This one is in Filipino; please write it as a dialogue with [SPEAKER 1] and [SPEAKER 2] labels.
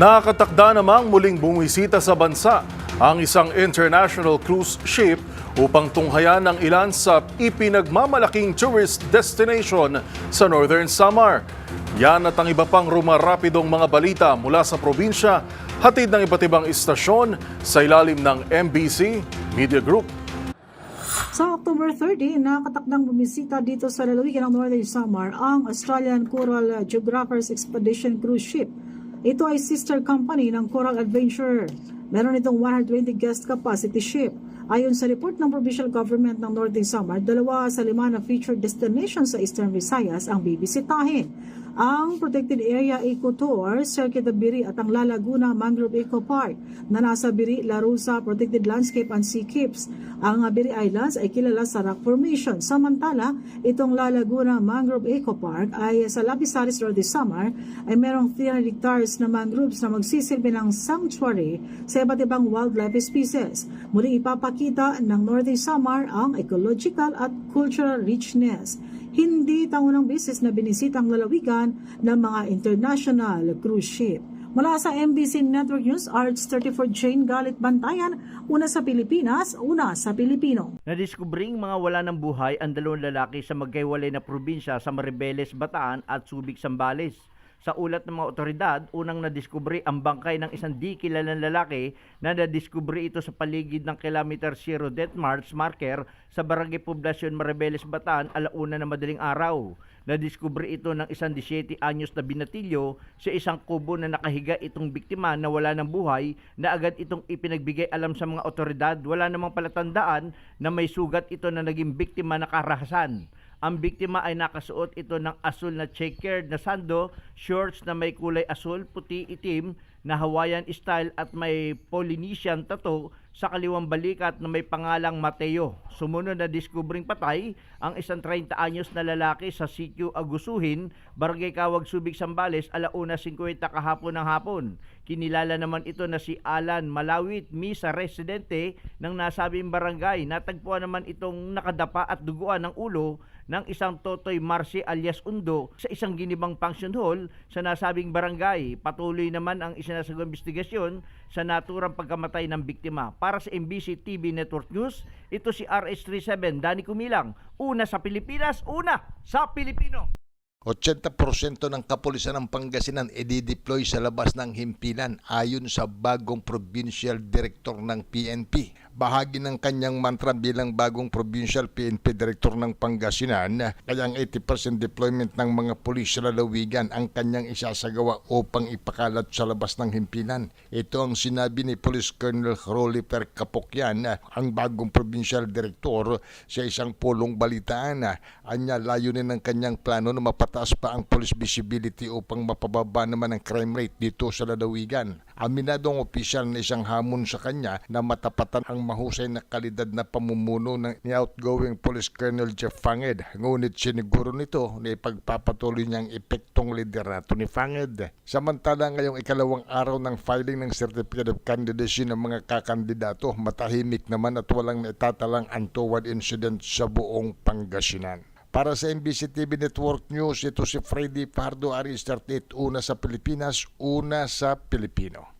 [SPEAKER 1] Nakatakda namang muling bumisita sa bansa ang isang international cruise ship upang tunghayan ang ilan sa ipinagmamalaking tourist destination sa Northern Samar. Yan at ang iba pang rumarapidong mga balita mula sa probinsya, hatid ng iba't ibang istasyon sa ilalim ng MBC Media Group.
[SPEAKER 2] Sa October 30, nakatakdang bumisita dito sa lalawigan ng Northern Samar ang Australian Coral Geographers Expedition Cruise Ship. Ito ay sister company ng Coral Adventure. Meron itong 120 guest capacity ship. Ayon sa report ng provincial government ng Northern Samar, dalawa sa lima na featured destinations sa Eastern Visayas ang bibisitahin. Ang Protected Area Eco Tour, Circuit of Biri at ang La Laguna Mangrove Eco Park na nasa Biri, Larusa Protected Landscape and Sea Keeps. Ang Biri Islands ay kilala sa rock formation. Samantala, itong La Laguna Mangrove Eco Park ay sa Lapisaris Norte Samar ay merong 300 hectares na mangroves na magsisilbi ng sanctuary sa iba't ibang wildlife species. Muli ipapakita ng Northern Samar ang ecological at cultural richness hindi taunang beses na binisita ang lalawigan ng mga international cruise ship. Mula sa MBC Network News, Arts 34 Jane Galit Bantayan, una sa Pilipinas, una sa Pilipino.
[SPEAKER 3] Nadiskubring mga wala ng buhay ang dalawang lalaki sa magkaiwalay na probinsya sa Maribeles, Bataan at Subic, Sambales. Sa ulat ng mga otoridad, unang nadiskubre ang bangkay ng isang di kilalang lalaki na nadiskubre ito sa paligid ng kilometer 0 death march marker sa Barangay Poblacion Maribeles, Bataan alauna na madaling araw. Nadiskubre ito ng isang 17 anyos na binatilyo sa isang kubo na nakahiga itong biktima na wala ng buhay na agad itong ipinagbigay alam sa mga otoridad. Wala namang palatandaan na may sugat ito na naging biktima na karahasan. Ang biktima ay nakasuot ito ng asul na checkered na sando, shorts na may kulay asul, puti, itim, na Hawaiian style at may Polynesian tattoo sa kaliwang balikat na may pangalang Mateo. Sumunod na diskubring patay ang isang 30 anyos na lalaki sa sitio Agusuhin, Barangay Kawag Subic, Sambales, alauna 50 kahapon ng hapon. Kinilala naman ito na si Alan Malawit, Misa residente ng nasabing barangay. Natagpuan naman itong nakadapa at duguan ng ulo ng isang Totoy Marci alias Undo sa isang ginibang function hall sa nasabing barangay. Patuloy naman ang isinasagawang investigasyon sa naturang pagkamatay ng biktima. Para sa MBC TV Network News, ito si RH37 Dani Kumilang. Una sa Pilipinas, una sa Pilipino.
[SPEAKER 4] 80% ng kapulisan ng Pangasinan i-deploy sa labas ng himpilan ayon sa bagong provincial director ng PNP. Bahagi ng kanyang mantra bilang bagong provincial PNP director ng Pangasinan, kaya ang 80% deployment ng mga pulis sa lalawigan ang kanyang isasagawa upang ipakalat sa labas ng himpilan. Ito ang sinabi ni Police Colonel Roliper Kapokyan, ang bagong provincial director sa isang pulong balitaan. Anya layunin ng kanyang plano na mapataas pa ang police visibility upang mapababa naman ang crime rate dito sa lalawigan. Aminadong opisyal na isang hamon sa kanya na matapatan ang mahusay na kalidad na pamumuno ng ni outgoing Police Colonel Jeff Fanged. Ngunit siniguro nito na ipagpapatuloy niya ang epektong liderato ni Fanged. Samantala ngayong ikalawang araw ng filing ng Certificate of Candidacy ng mga kakandidato, matahimik naman at walang naitatalang untoward incident sa buong Pangasinan. Para sa MBC TV Network News, ito si Freddy Pardo Aris 38, una sa Pilipinas, una sa Pilipino.